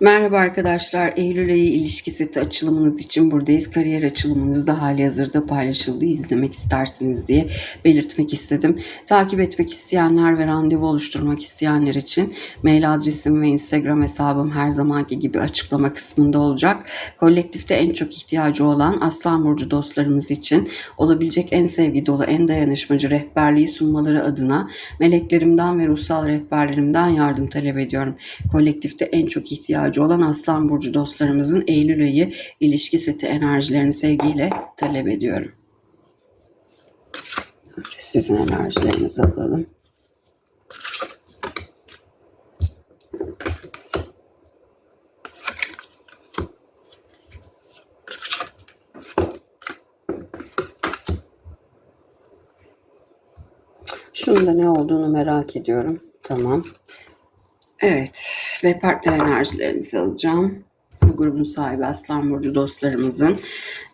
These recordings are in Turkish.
Merhaba arkadaşlar. Eylül ayı ilişki seti açılımınız için buradayız. Kariyer açılımınızda hali hazırda paylaşıldı. İzlemek istersiniz diye belirtmek istedim. Takip etmek isteyenler ve randevu oluşturmak isteyenler için mail adresim ve Instagram hesabım her zamanki gibi açıklama kısmında olacak. Kolektifte en çok ihtiyacı olan Aslan Burcu dostlarımız için olabilecek en sevgi dolu, en dayanışmacı rehberliği sunmaları adına meleklerimden ve ruhsal rehberlerimden yardım talep ediyorum. Kolektifte en çok ihtiyacı olan Aslan Burcu dostlarımızın Eylül ayı ilişki seti enerjilerini sevgiyle talep ediyorum. Sizin enerjilerinizi alalım. Şunun da ne olduğunu merak ediyorum. Tamam. Evet ve partner enerjilerinizi alacağım. Bu grubun sahibi Aslan Burcu dostlarımızın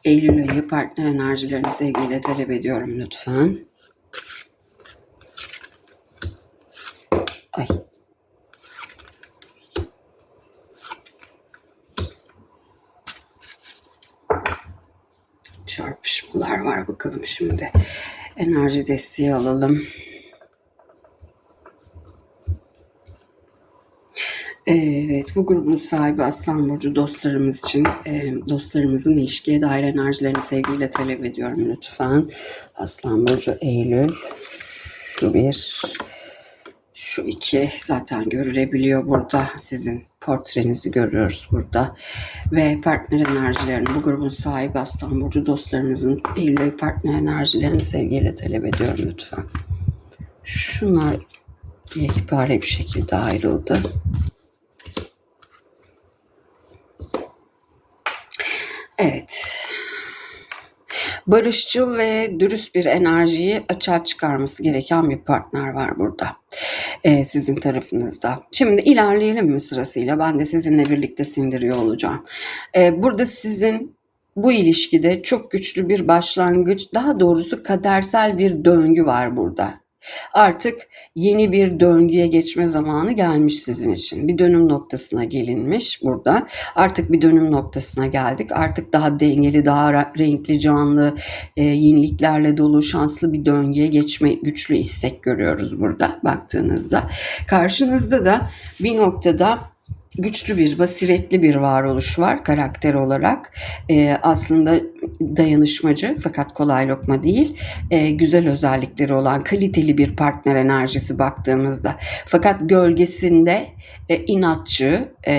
Eylül ayı partner enerjilerini sevgiyle talep ediyorum lütfen. Ay. Çarpışmalar var bakalım şimdi. Enerji desteği alalım. Evet, bu grubun sahibi Aslan Burcu dostlarımız için, e, dostlarımızın ilişkiye dair enerjilerini sevgiyle talep ediyorum lütfen. Aslan Burcu Eylül, şu bir, şu iki zaten görülebiliyor burada. Sizin portrenizi görüyoruz burada. Ve partner enerjilerini, bu grubun sahibi Aslan Burcu dostlarımızın Eylül partner enerjilerini sevgiyle talep ediyorum lütfen. Şunlar ekipare bir şekilde ayrıldı. Evet. Barışçıl ve dürüst bir enerjiyi açığa çıkarması gereken bir partner var burada. Ee, sizin tarafınızda. Şimdi ilerleyelim mi sırasıyla? Ben de sizinle birlikte sindiriyor olacağım. Ee, burada sizin bu ilişkide çok güçlü bir başlangıç, daha doğrusu kadersel bir döngü var burada. Artık yeni bir döngüye geçme zamanı gelmiş sizin için. Bir dönüm noktasına gelinmiş burada. Artık bir dönüm noktasına geldik. Artık daha dengeli, daha renkli, canlı, e, yeniliklerle dolu, şanslı bir döngüye geçme güçlü istek görüyoruz burada baktığınızda. Karşınızda da bir noktada güçlü bir, basiretli bir varoluş var karakter olarak. E, aslında dayanışmacı fakat kolay lokma değil. E, güzel özellikleri olan kaliteli bir partner enerjisi baktığımızda. Fakat gölgesinde e, inatçı, e,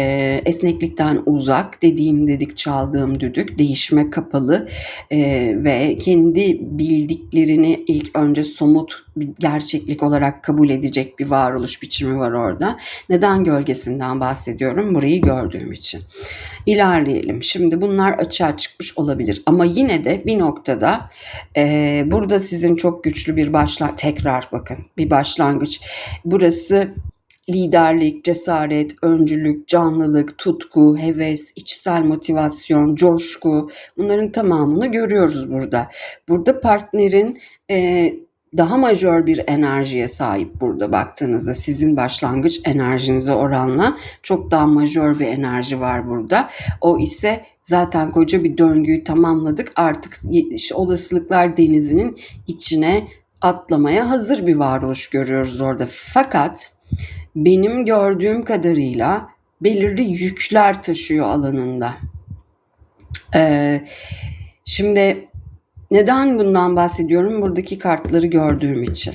esneklikten uzak, dediğim dedik çaldığım düdük, değişime kapalı e, ve kendi bildiklerini ilk önce somut bir gerçeklik olarak kabul edecek bir varoluş biçimi var orada. Neden gölgesinden bahsediyorum? Burayı gördüğüm için. İlerleyelim. Şimdi bunlar açığa çıkmış olabilir ama yine de bir noktada e, burada sizin çok güçlü bir başla tekrar bakın bir başlangıç. Burası liderlik, cesaret, öncülük, canlılık, tutku, heves, içsel motivasyon, coşku bunların tamamını görüyoruz burada. Burada partnerin e, daha majör bir enerjiye sahip burada baktığınızda sizin başlangıç enerjinize oranla çok daha majör bir enerji var burada. O ise zaten koca bir döngüyü tamamladık. Artık olasılıklar denizinin içine atlamaya hazır bir varoluş görüyoruz orada. Fakat benim gördüğüm kadarıyla belirli yükler taşıyor alanında. Ee, şimdi neden bundan bahsediyorum? Buradaki kartları gördüğüm için.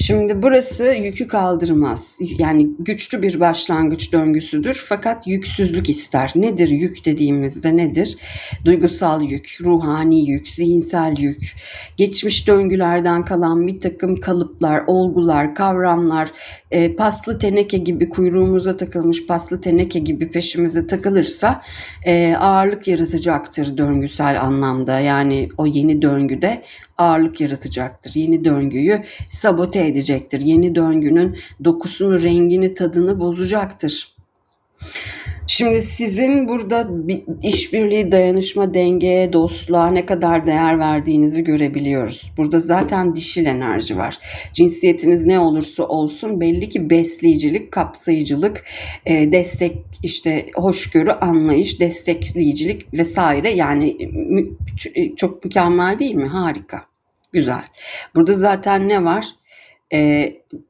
Şimdi burası yükü kaldırmaz. Yani güçlü bir başlangıç döngüsüdür fakat yüksüzlük ister. Nedir yük dediğimizde nedir? Duygusal yük, ruhani yük, zihinsel yük, geçmiş döngülerden kalan bir takım kalıplar, olgular, kavramlar, e, paslı teneke gibi kuyruğumuza takılmış paslı teneke gibi peşimize takılırsa e, ağırlık yaratacaktır döngüsel anlamda. Yani o yeni döngüde ağırlık yaratacaktır. Yeni döngüyü sabote edecektir. Yeni döngünün dokusunu, rengini, tadını bozacaktır. Şimdi sizin burada bir işbirliği, dayanışma, denge, dostluğa ne kadar değer verdiğinizi görebiliyoruz. Burada zaten dişil enerji var. Cinsiyetiniz ne olursa olsun belli ki besleyicilik, kapsayıcılık, e, destek, işte hoşgörü, anlayış, destekleyicilik vesaire yani çok mükemmel değil mi? Harika. Güzel. Burada zaten ne var?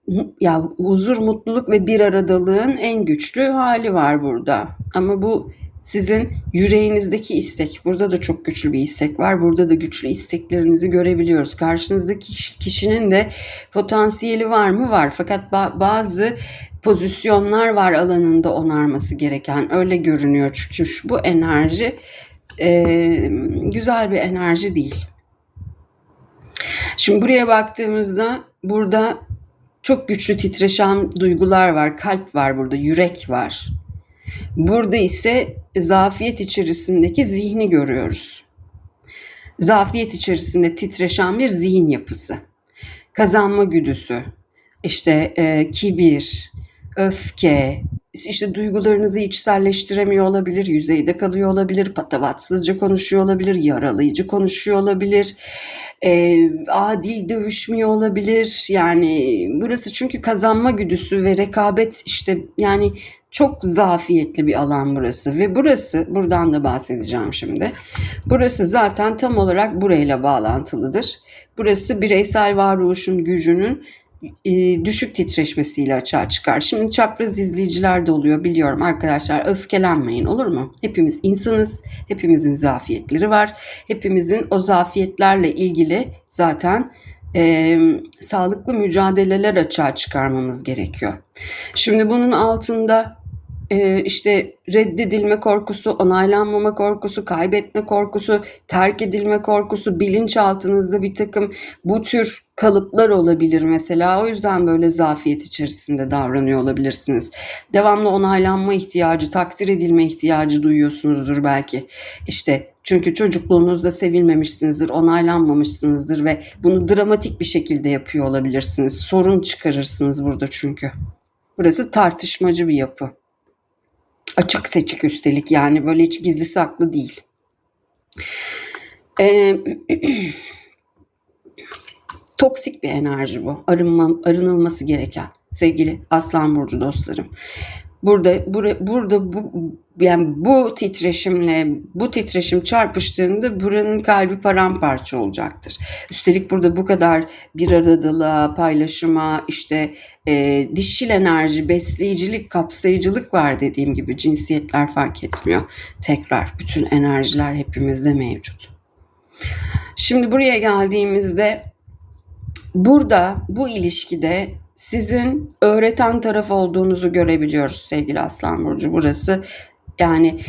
Mu- ya huzur, mutluluk ve bir aradalığın en güçlü hali var burada. Ama bu sizin yüreğinizdeki istek. Burada da çok güçlü bir istek var. Burada da güçlü isteklerinizi görebiliyoruz. Karşınızdaki kişi- kişinin de potansiyeli var mı? Var. Fakat ba- bazı pozisyonlar var alanında onarması gereken. Öyle görünüyor çünkü şu, bu enerji e, güzel bir enerji değil. Şimdi buraya baktığımızda burada çok güçlü titreşen duygular var. Kalp var burada, yürek var. Burada ise zafiyet içerisindeki zihni görüyoruz. Zafiyet içerisinde titreşen bir zihin yapısı. Kazanma güdüsü, işte e, kibir, öfke, işte duygularınızı içselleştiremiyor olabilir, yüzeyde kalıyor olabilir, patavatsızca konuşuyor olabilir, yaralayıcı konuşuyor olabilir, e, adil dövüşmüyor olabilir. Yani burası çünkü kazanma güdüsü ve rekabet işte yani çok zafiyetli bir alan burası ve burası buradan da bahsedeceğim şimdi. Burası zaten tam olarak burayla bağlantılıdır. Burası bireysel varoluşun gücünün düşük titreşmesiyle açığa çıkar. Şimdi çapraz izleyiciler de oluyor biliyorum arkadaşlar öfkelenmeyin olur mu? Hepimiz insanız, hepimizin zafiyetleri var. Hepimizin o zafiyetlerle ilgili zaten e, sağlıklı mücadeleler açığa çıkarmamız gerekiyor. Şimdi bunun altında e, işte reddedilme korkusu, onaylanmama korkusu, kaybetme korkusu, terk edilme korkusu, bilinçaltınızda bir takım bu tür kalıplar olabilir mesela. O yüzden böyle zafiyet içerisinde davranıyor olabilirsiniz. Devamlı onaylanma ihtiyacı, takdir edilme ihtiyacı duyuyorsunuzdur belki. İşte çünkü çocukluğunuzda sevilmemişsinizdir, onaylanmamışsınızdır ve bunu dramatik bir şekilde yapıyor olabilirsiniz. Sorun çıkarırsınız burada çünkü. Burası tartışmacı bir yapı. Açık seçik üstelik yani böyle hiç gizli saklı değil. Ee, toksik bir enerji bu. Arınma, arınılması gereken sevgili Aslan Burcu dostlarım. Burada bura, burada bu yani bu titreşimle bu titreşim çarpıştığında buranın kalbi paramparça olacaktır. Üstelik burada bu kadar bir aradılığa, paylaşıma, işte e, dişil enerji, besleyicilik, kapsayıcılık var dediğim gibi cinsiyetler fark etmiyor. Tekrar bütün enerjiler hepimizde mevcut. Şimdi buraya geldiğimizde burada bu ilişkide sizin öğreten taraf olduğunuzu görebiliyoruz sevgili Aslan Burcu. Burası yani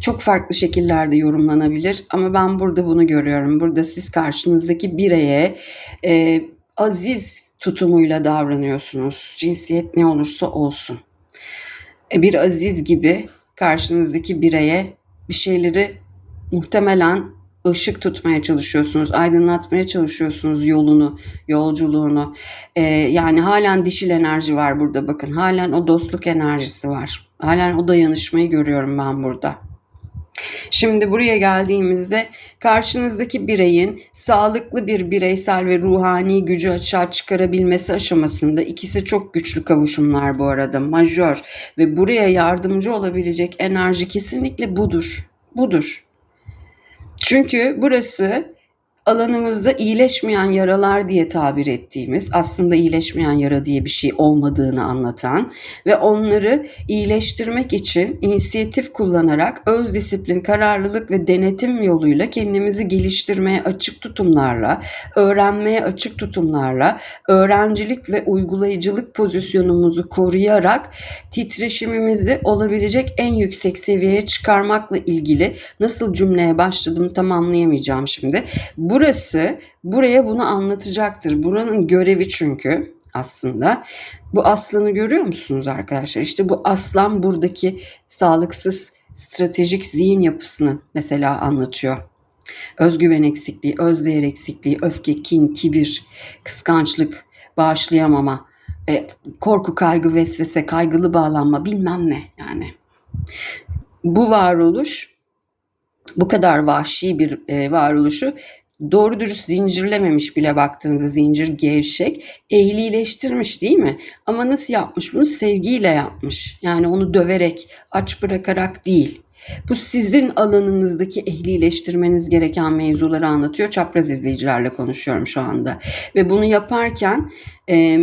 çok farklı şekillerde yorumlanabilir ama ben burada bunu görüyorum. Burada siz karşınızdaki bireye e, aziz tutumuyla davranıyorsunuz. Cinsiyet ne olursa olsun. E, bir aziz gibi karşınızdaki bireye bir şeyleri muhtemelen ışık tutmaya çalışıyorsunuz, aydınlatmaya çalışıyorsunuz yolunu, yolculuğunu. Ee, yani halen dişil enerji var burada bakın. Halen o dostluk enerjisi var. Halen o dayanışmayı görüyorum ben burada. Şimdi buraya geldiğimizde karşınızdaki bireyin sağlıklı bir bireysel ve ruhani gücü açığa çıkarabilmesi aşamasında ikisi çok güçlü kavuşumlar bu arada majör ve buraya yardımcı olabilecek enerji kesinlikle budur. Budur. Çünkü burası alanımızda iyileşmeyen yaralar diye tabir ettiğimiz, aslında iyileşmeyen yara diye bir şey olmadığını anlatan ve onları iyileştirmek için inisiyatif kullanarak öz disiplin, kararlılık ve denetim yoluyla kendimizi geliştirmeye açık tutumlarla, öğrenmeye açık tutumlarla, öğrencilik ve uygulayıcılık pozisyonumuzu koruyarak titreşimimizi olabilecek en yüksek seviyeye çıkarmakla ilgili nasıl cümleye başladım tamamlayamayacağım şimdi. Bu burası buraya bunu anlatacaktır. Buranın görevi çünkü aslında. Bu aslanı görüyor musunuz arkadaşlar? İşte bu aslan buradaki sağlıksız stratejik zihin yapısını mesela anlatıyor. Özgüven eksikliği, özdeğer eksikliği, öfke, kin, kibir, kıskançlık, bağışlayamama, e, korku, kaygı, vesvese, kaygılı bağlanma bilmem ne yani. Bu varoluş bu kadar vahşi bir e, varoluşu doğru dürüst zincirlememiş bile baktığınızda zincir gevşek, ehlileştirmiş değil mi? Ama nasıl yapmış bunu? Sevgiyle yapmış. Yani onu döverek, aç bırakarak değil. Bu sizin alanınızdaki ehlileştirmeniz gereken mevzuları anlatıyor. Çapraz izleyicilerle konuşuyorum şu anda. Ve bunu yaparken e,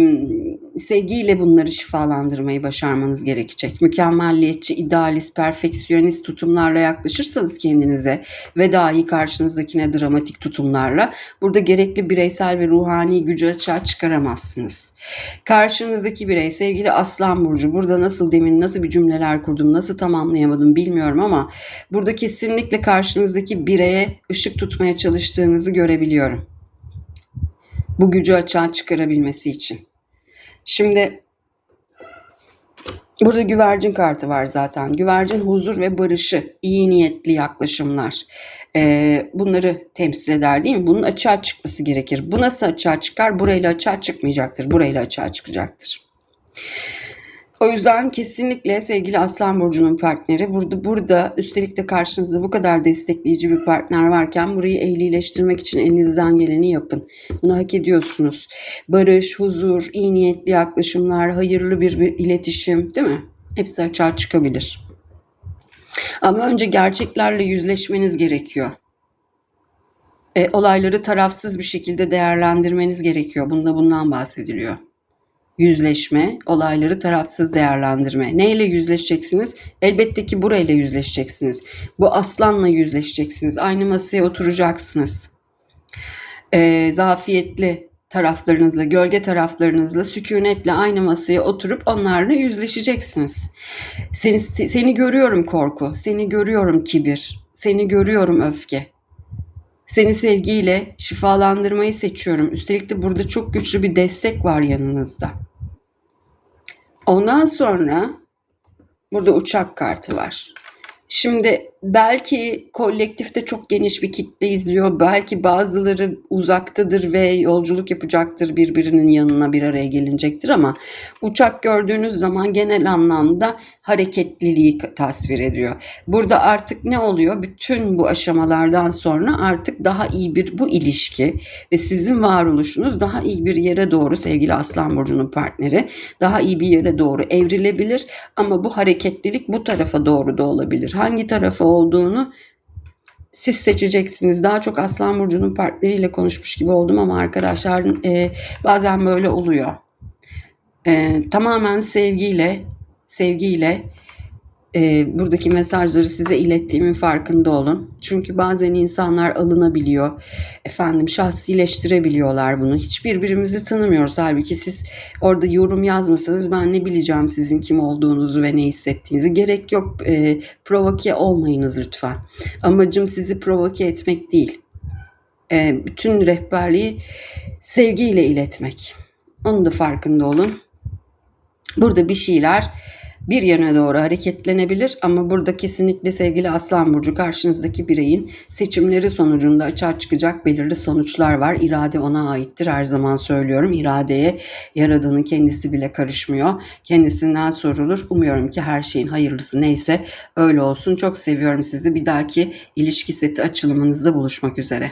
sevgiyle bunları şifalandırmayı başarmanız gerekecek. Mükemmelliyetçi, idealist, perfeksiyonist tutumlarla yaklaşırsanız kendinize ve dahi karşınızdakine dramatik tutumlarla burada gerekli bireysel ve ruhani gücü açığa çıkaramazsınız. Karşınızdaki birey sevgili Aslan Burcu burada nasıl demin nasıl bir cümleler kurdum nasıl tamamlayamadım bilmiyorum ama burada kesinlikle karşınızdaki bireye ışık tutmaya çalıştığınızı görebiliyorum bu gücü açığa çıkarabilmesi için. Şimdi burada güvercin kartı var zaten. Güvercin huzur ve barışı, iyi niyetli yaklaşımlar. Ee, bunları temsil eder değil mi? Bunun açığa çıkması gerekir. Bu nasıl açığa çıkar? Burayla açığa çıkmayacaktır. Burayla açığa çıkacaktır. O yüzden kesinlikle sevgili Aslan Burcu'nun partneri burada, burada üstelik de karşınızda bu kadar destekleyici bir partner varken burayı ehlileştirmek için elinizden geleni yapın. Bunu hak ediyorsunuz. Barış, huzur, iyi niyetli yaklaşımlar, hayırlı bir, bir iletişim değil mi? Hepsi açığa çıkabilir. Ama önce gerçeklerle yüzleşmeniz gerekiyor. E, olayları tarafsız bir şekilde değerlendirmeniz gerekiyor. Bunda bundan bahsediliyor yüzleşme, olayları tarafsız değerlendirme. Neyle yüzleşeceksiniz? Elbette ki burayla yüzleşeceksiniz. Bu aslanla yüzleşeceksiniz. Aynı masaya oturacaksınız. Ee, zafiyetli taraflarınızla, gölge taraflarınızla, sükunetle aynı masaya oturup onlarla yüzleşeceksiniz. Seni, seni görüyorum korku, seni görüyorum kibir, seni görüyorum öfke. Seni sevgiyle şifalandırmayı seçiyorum. Üstelik de burada çok güçlü bir destek var yanınızda. Ondan sonra burada uçak kartı var. Şimdi belki kolektifte çok geniş bir kitle izliyor. Belki bazıları uzaktadır ve yolculuk yapacaktır birbirinin yanına bir araya gelinecektir ama uçak gördüğünüz zaman genel anlamda hareketliliği tasvir ediyor. Burada artık ne oluyor? Bütün bu aşamalardan sonra artık daha iyi bir bu ilişki ve sizin varoluşunuz daha iyi bir yere doğru sevgili Aslan Burcu'nun partneri daha iyi bir yere doğru evrilebilir ama bu hareketlilik bu tarafa doğru da olabilir. Hangi tarafa olduğunu siz seçeceksiniz. Daha çok Aslan Burcu'nun partneriyle konuşmuş gibi oldum ama arkadaşlar e, bazen böyle oluyor. E, tamamen sevgiyle, sevgiyle e, buradaki mesajları size ilettiğimin farkında olun. Çünkü bazen insanlar alınabiliyor. Efendim şahsileştirebiliyorlar bunu. Hiç birbirimizi tanımıyoruz. Halbuki siz orada yorum yazmasanız ben ne bileceğim sizin kim olduğunuzu ve ne hissettiğinizi. Gerek yok. E, provoke olmayınız lütfen. Amacım sizi provoke etmek değil. E, bütün rehberliği sevgiyle iletmek. Onun da farkında olun. Burada bir şeyler bir yöne doğru hareketlenebilir ama burada kesinlikle sevgili Aslan Burcu karşınızdaki bireyin seçimleri sonucunda açığa çıkacak belirli sonuçlar var. İrade ona aittir her zaman söylüyorum. İradeye yaradanın kendisi bile karışmıyor. Kendisinden sorulur. Umuyorum ki her şeyin hayırlısı neyse öyle olsun. Çok seviyorum sizi. Bir dahaki ilişki seti açılımınızda buluşmak üzere.